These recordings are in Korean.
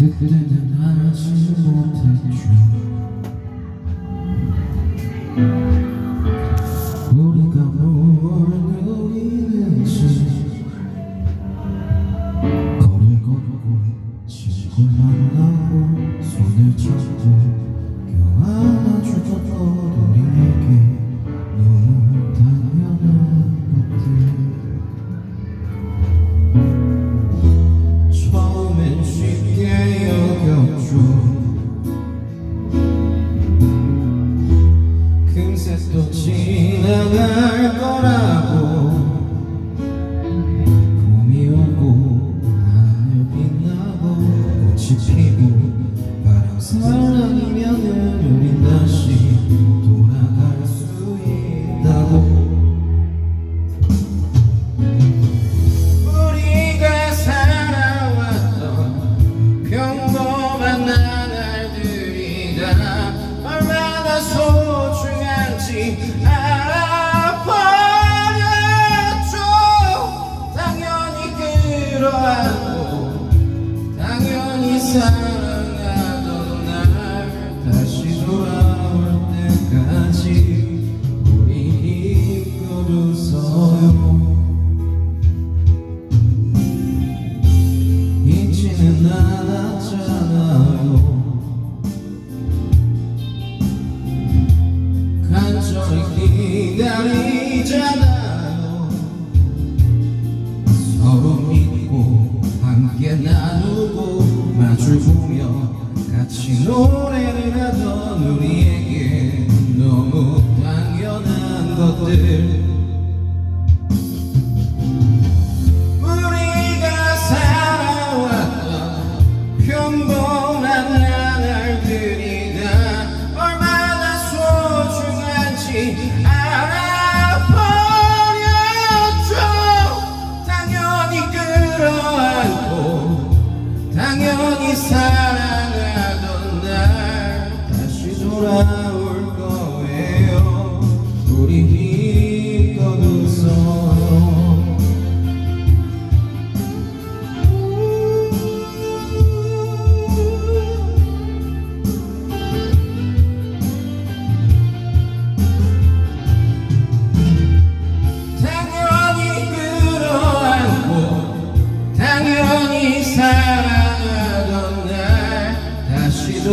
Titredim her şey o tek 그 또 지나가 싫어하고 당연히 사랑하던 날 다시 돌아올 때까지 우리 입구를 서요. 잊지는 않았잖아요. 간절히 기다리 마주보며 같이 노래를 하던 우리에게 너무 당연한 것들.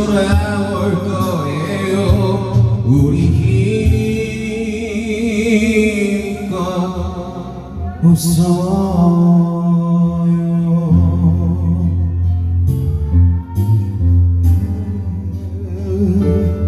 돌아올 거예요. 우리 힘껏 웃어요. 음